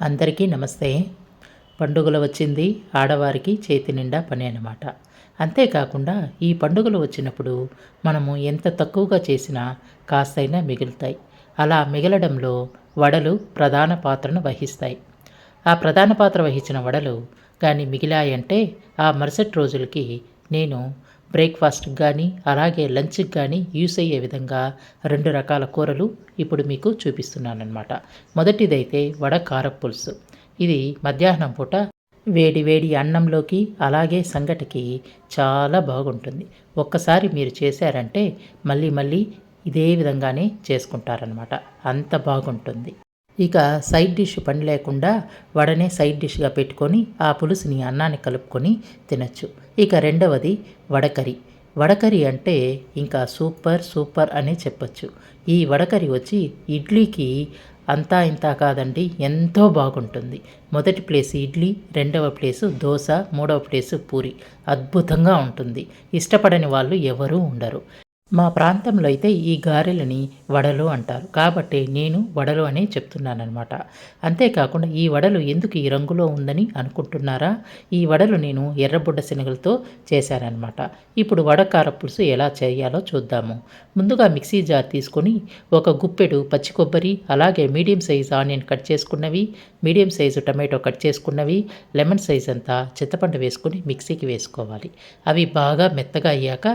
అందరికీ నమస్తే. పండుగలు వచ్చింది ఆడవారికి చేతి నిండా పని అనమాట అంతేకాకుండా ఈ పండుగలు వచ్చినప్పుడు మనము ఎంత తక్కువగా చేసినా కాస్తైనా మిగులుతాయి. అలా మిగలడంలో వడలు ప్రధాన పాత్రను వహిస్తాయి. ఆ ప్రధాన పాత్ర వహించిన వడలు కానీ మిగిలాయంటే ఆ మరుసటి రోజులకి నేను బ్రేక్ఫాస్ట్కి కానీ అలాగే లంచ్కి కానీ యూస్ అయ్యే విధంగా రెండు రకాల కూరలు ఇప్పుడు మీకు చూపిస్తున్నాను అనమాట మొదటిదైతే వడ కారపులుసు ఇది మధ్యాహ్నం పూట వేడి వేడి అన్నంలోకి అలాగే సంగటికి చాలా బాగుంటుంది. ఒక్కసారి మీరు చేశారంటే మళ్ళీ మళ్ళీ ఇదే విధంగానే చేసుకుంటారనమాట అంత బాగుంటుంది. ఇక సైడ్ డిష్ పని లేకుండా వడనే సైడ్ డిష్గా పెట్టుకొని ఆ పులుసుని అన్నాన్ని కలుపుకొని తినచ్చు. ఇక రెండవది వడకరి వడకరి అంటే ఇంకా సూపర్ సూపర్ అని చెప్పచ్చు. ఈ వడకరి వచ్చి ఇడ్లీకి అంతా ఇంత కాదండి ఎంతో బాగుంటుంది. మొదటి ప్లేస్ ఇడ్లీ రెండవ ప్లేసు దోశ మూడవ ప్లేసు పూరి. అద్భుతంగా ఉంటుంది. ఇష్టపడని వాళ్ళు ఎవరూ ఉండరు. మా ప్రాంతంలో అయితే ఈ గారెలని వడలు అంటారు. కాబట్టి నేను వడలు అనే చెప్తున్నానమాట అంతేకాకుండా ఈ వడలు ఎందుకు ఈ రంగులో ఉందని అనుకుంటున్నారా? ఈ వడలు నేను ఎర్రబుడ్డ శనగలతో చేశానమాట ఇప్పుడు వడకార పులుసు ఎలా చేయాలో చూద్దాము. ముందుగా మిక్సీ జార్ తీసుకొని ఒక గుప్పెడు పచ్చి కొబ్బరి అలాగే మీడియం సైజు ఆనియన్ కట్ చేసుకున్నవి మీడియం సైజు టమాటో కట్ చేసుకున్నవి లెమన్ సైజ్ అంతా చింతపండు వేసుకొని మిక్సీకి వేసుకోవాలి. అవి బాగా మెత్తగా అయ్యాక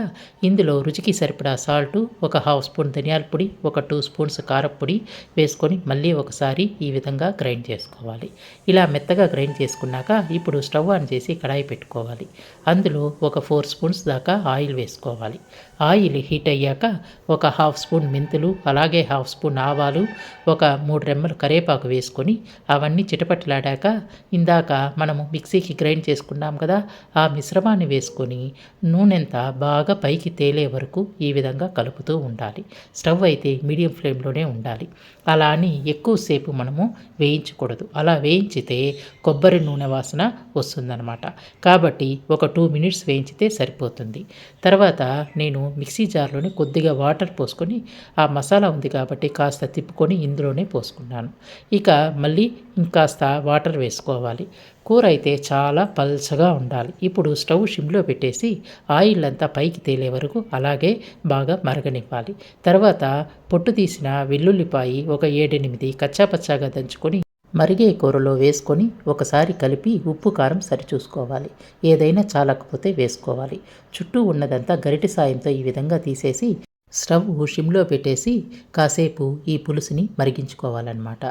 ఇందులో రుచికి సరిపడా సాల్టు ఒక హాఫ్ స్పూన్ ధనియాల పొడి ఒక టూ స్పూన్స్ కారపొడి వేసుకొని మళ్ళీ ఒకసారి ఈ విధంగా గ్రైండ్ చేసుకోవాలి. ఇలా మెత్తగా గ్రైండ్ చేసుకున్నాక ఇప్పుడు స్టవ్ ఆన్ చేసి కడాయి పెట్టుకోవాలి. అందులో ఒక ఫోర్ స్పూన్స్ దాకా ఆయిల్ వేసుకోవాలి. ఆయిల్ హీట్ అయ్యాక ఒక హాఫ్ స్పూన్ మెంతులు అలాగే హాఫ్ స్పూన్ ఆవాలు ఒక మూడు రెమ్మలు కరేపాకు వేసుకొని అవన్నీ చిటపట్లాడాక ఇందాక మనము మిక్సీకి గ్రైండ్ చేసుకున్నాం కదా ఆ మిశ్రమాన్ని వేసుకొని నూనెంత బాగా పైకి తేలే వరకు ఈ విధంగా కలుపుతూ ఉండాలి. స్టవ్ అయితే మీడియం ఫ్లేమ్లోనే ఉండాలి. అలా అని ఎక్కువసేపు మనము వేయించకూడదు. అలా వేయించితే కొబ్బరి నూనె వాసన వస్తుందన్నమాట. కాబట్టి ఒక టూ మినిట్స్ వేయించితే సరిపోతుంది. తర్వాత నేను మిక్సీ జార్లోనే కొద్దిగా వాటర్ పోసుకొని ఆ మసాలా ఉంది కాబట్టి కాస్త తిప్పుకొని ఇందులోనే పోసుకున్నాను. ఇక మళ్ళీ ఇంకాస్త వాటర్ వేసుకోవాలి. కూర అయితే చాలా పల్చగా ఉండాలి. ఇప్పుడు స్టవ్ షిమ్లో పెట్టేసి ఆయిల్ అంతా పైకి తేలే వరకు అలాగే బాగా మరగనివ్వాలి. తర్వాత పొట్టు తీసిన వెల్లుల్లిపాయి ఒక ఏడెనిమిది కచ్చాపచ్చాగా దంచుకొని మరిగే కూరలో వేసుకొని ఒకసారి కలిపి ఉప్పు కారం సరిచూసుకోవాలి. ఏదైనా చాలకపోతే వేసుకోవాలి. చుట్టూ ఉన్నదంతా గరిటి సాయంతో ఈ విధంగా తీసేసి స్టవ్ షిమ్లో పెట్టేసి కాసేపు ఈ పులుసుని మరిగించుకోవాలన్నమాట.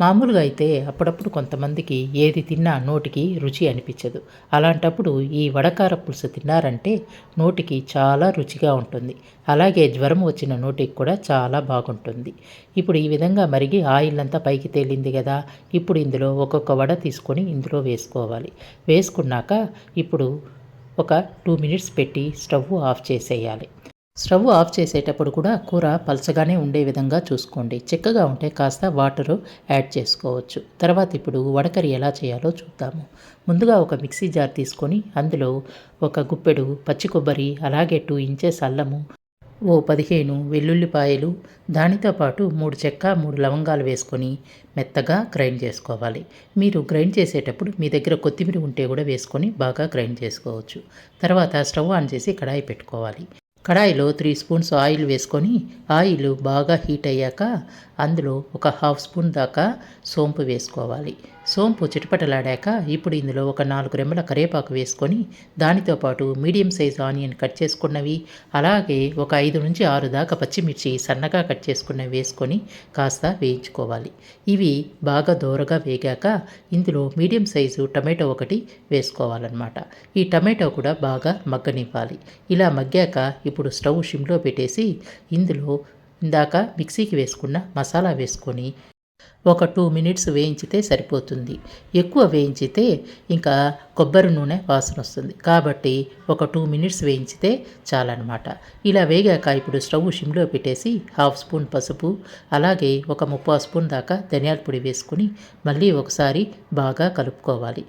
మామూలుగా అయితే అప్పుడప్పుడు కొంతమందికి ఏది తిన్నా నోటికి రుచి అనిపించదు. అలాంటప్పుడు ఈ వడకార పులుసు తిన్నారంటే నోటికి చాలా రుచిగా ఉంటుంది. అలాగే జ్వరం వచ్చిన నోటికి కూడా చాలా బాగుంటుంది. ఇప్పుడు ఈ విధంగా మరిగి ఆయిల్ అంతా పైకి తేలింది కదా ఇప్పుడు ఇందులో ఒక్కొక్క వడ తీసుకొని ఇందులో వేసుకోవాలి. వేసుకున్నాక ఇప్పుడు ఒక టూ మినిట్స్ పెట్టి స్టవ్ ఆఫ్ చేసేయాలి. స్టవ్ ఆఫ్ చేసేటప్పుడు కూడా కూర పలచగానే ఉండే విధంగా చూసుకోండి. చిక్కగా ఉంటే కాస్త వాటరు యాడ్ చేసుకోవచ్చు. తర్వాత ఇప్పుడు వడకరి ఎలా చేయాలో చూద్దాము. ముందుగా ఒక మిక్సీ జార్ తీసుకొని అందులో ఒక గుప్పెడు పచ్చి కొబ్బరి అలాగే టూ ఇంచెస్ అల్లము ఓ పదిహేను వెల్లుల్లిపాయలు దానితో పాటు మూడు చెక్క మూడు లవంగాలు వేసుకొని మెత్తగా గ్రైండ్ చేసుకోవాలి. మీరు గ్రైండ్ చేసేటప్పుడు మీ దగ్గర కొత్తిమీర ఉంటే కూడా వేసుకొని బాగా గ్రైండ్ చేసుకోవచ్చు. తర్వాత స్టవ్ ఆన్ చేసి కడాయి పెట్టుకోవాలి. కడాయిలో త్రీ స్పూన్స్ ఆయిల్ వేసుకొని ఆయిల్ బాగా హీట్ అయ్యాక అందులో ఒక హాఫ్ స్పూన్ దాకా సోంపు వేసుకోవాలి. సోంపు చిటపటలాడాక ఇప్పుడు ఇందులో ఒక నాలుగు రెమ్మల కరివేపాకు వేసుకొని దానితో పాటు మీడియం సైజ్ ఆనియన్ కట్ చేసుకున్నవి అలాగే ఒక ఐదు నుంచి ఆరు దాకా పచ్చిమిర్చి సన్నగా కట్ చేసుకున్నవి వేసుకొని కాస్త వేయించుకోవాలి. ఇవి బాగా దోరగా వేగాక ఇందులో మీడియం సైజు టమాటో ఒకటి వేసుకోవాలన్నమాట. ఈ టమాటో కూడా బాగా మగ్గనివ్వాలి. ఇలా మగ్గాక ఇప్పుడు స్టవ్ షిమ్లో పెట్టేసి ఇందులో ఇందాక మిక్సీకి వేసుకున్న మసాలా వేసుకొని ఒక టూ మినిట్స్ వేయించితే సరిపోతుంది. ఎక్కువ వేయించితే ఇంకా కొబ్బరి నూనె వాసన వస్తుంది. కాబట్టి ఒక టూ మినిట్స్ వేయించితే చాలన్నమాట. ఇలా వేగాక ఇప్పుడు స్టవ్ షిమ్లో పెట్టేసి హాఫ్ స్పూన్ పసుపు అలాగే ఒక ముప్పై స్పూన్ దాకా ధనియాల పొడి వేసుకుని మళ్ళీ ఒకసారి బాగా కలుపుకోవాలి.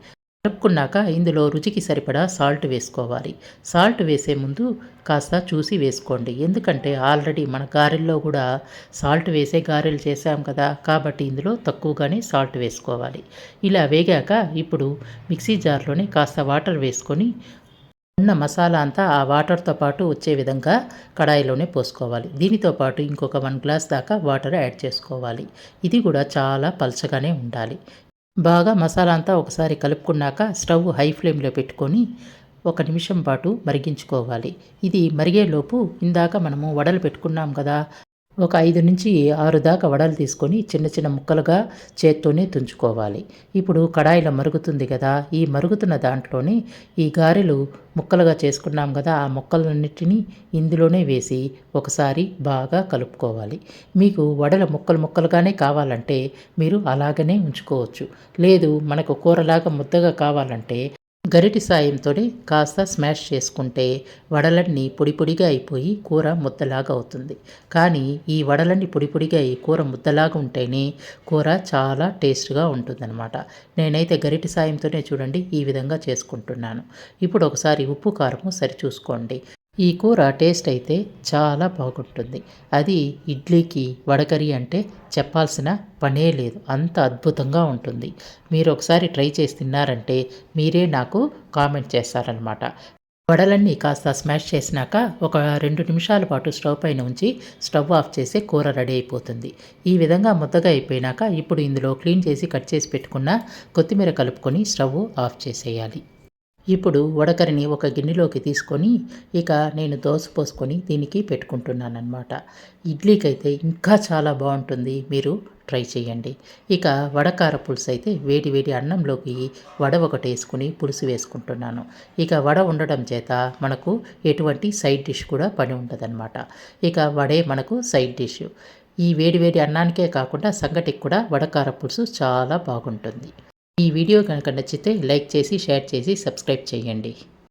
కలుపుకున్నాక ఇందులో రుచికి సరిపడా సాల్ట్ వేసుకోవాలి. సాల్ట్ వేసే ముందు కాస్త చూసి వేసుకోండి. ఎందుకంటే ఆల్రెడీ మన గారెల్లో కూడా సాల్ట్ వేసే గారెలు చేసాం కదా కాబట్టి ఇందులో తక్కువగానే సాల్ట్ వేసుకోవాలి. ఇలా వేగాక ఇప్పుడు మిక్సీ జార్లోనే కాస్త వాటర్ వేసుకొని ఉన్న మసాలా అంతా ఆ వాటర్తో పాటు వచ్చే విధంగా కడాయిలోనే పోసుకోవాలి. దీనితో పాటు ఇంకొక వన్ గ్లాస్ దాకా వాటర్ యాడ్ చేసుకోవాలి. ఇది కూడా చాలా పలచగానే ఉండాలి. బాగా మసాలా అంతా ఒకసారి కలుపుకున్నాక స్టవ్ హై ఫ్లేమ్లో పెట్టుకొని ఒక నిమిషం పాటు మరిగించుకోవాలి. ఇది మరిగేలోపు ఇందాక మనము వడలు పెట్టుకున్నాం కదా ఒక ఐదు నుంచి ఆరు దాకా వడలు తీసుకొని చిన్న చిన్న ముక్కలుగా చేత్తోనే తుంచుకోవాలి. ఇప్పుడు కడాయిలో మరుగుతుంది కదా ఈ మరుగుతున్న దాంట్లోనే ఈ గారెలు ముక్కలుగా చేసుకున్నాం కదా ఆ ముక్కలన్నిటినీ ఇందులోనే వేసి ఒకసారి బాగా కలుపుకోవాలి. మీకు వడల ముక్కలు ముక్కలుగానే కావాలంటే మీరు అలాగనే ఉంచుకోవచ్చు. లేదు మనకు కూరలాగా ముద్దగా కావాలంటే గరిటి సాయంతోనే కాస్త స్మాష్ చేసుకుంటే వడలన్నీ పొడి పొడిగా అయిపోయి కూర ముద్దలాగా అవుతుంది. కానీ ఈ వడలన్నీ పొడి పొడిగా అయి కూర ముద్దలాగా ఉంటేనే కూర చాలా టేస్ట్గా ఉంటుందన్నమాట. నేనైతే గరిటి సాయంతోనే చూడండి ఈ విధంగా చేసుకుంటున్నాను. ఇప్పుడు ఒకసారి ఉప్పు కారము సరి చూసుకోండి ఈ కూర టేస్ట్ అయితే చాలా బాగుంటుంది. అది ఇడ్లీకి వడకరి అంటే చెప్పాల్సిన పనే లేదు. అంత అద్భుతంగా ఉంటుంది. మీరు ఒకసారి ట్రై చేసి తిన్నారంటే మీరే నాకు కామెంట్ చేస్తారనమాట వడలన్నీ కాస్త స్మాష్ చేసినాక ఒక రెండు నిమిషాల పాటు స్టవ్ పైన ఉంచి స్టవ్ ఆఫ్ చేసి కూర రెడీ అయిపోతుంది. ఈ విధంగా ముద్దగా అయిపోయినాక ఇప్పుడు ఇందులో క్లీన్ చేసి కట్ చేసి పెట్టుకున్న కొత్తిమీర కలుపుకొని స్టవ్ ఆఫ్ చేసేయాలి. ఇప్పుడు వడకరిని ఒక గిన్నెలోకి తీసుకొని ఇక నేను దోశ పోసుకొని దీనికి పెట్టుకుంటున్నాను అనమాట ఇడ్లీకైతే ఇంకా చాలా బాగుంటుంది. మీరు ట్రై చేయండి. ఇక వడకార పులుసు అయితే వేడి వేడి అన్నంలోకి వడ ఒకటి వేసుకుని పులుసు వేసుకుంటున్నాను. ఇక వడ ఉండడం చేత మనకు ఎటువంటి సైడ్ డిష్ కూడా పని ఉండదన్నమాట. ఇక వడే మనకు సైడ్ డిష్. ఈ వేడి వేడి అన్నానికే కాకుండా సంగటికి కూడా వడకార పులుసు చాలా బాగుంటుంది. ఈ వీడియో కనుక నచ్చితే లైక్ చేసి షేర్ చేసి సబ్స్క్రైబ్ చేయండి.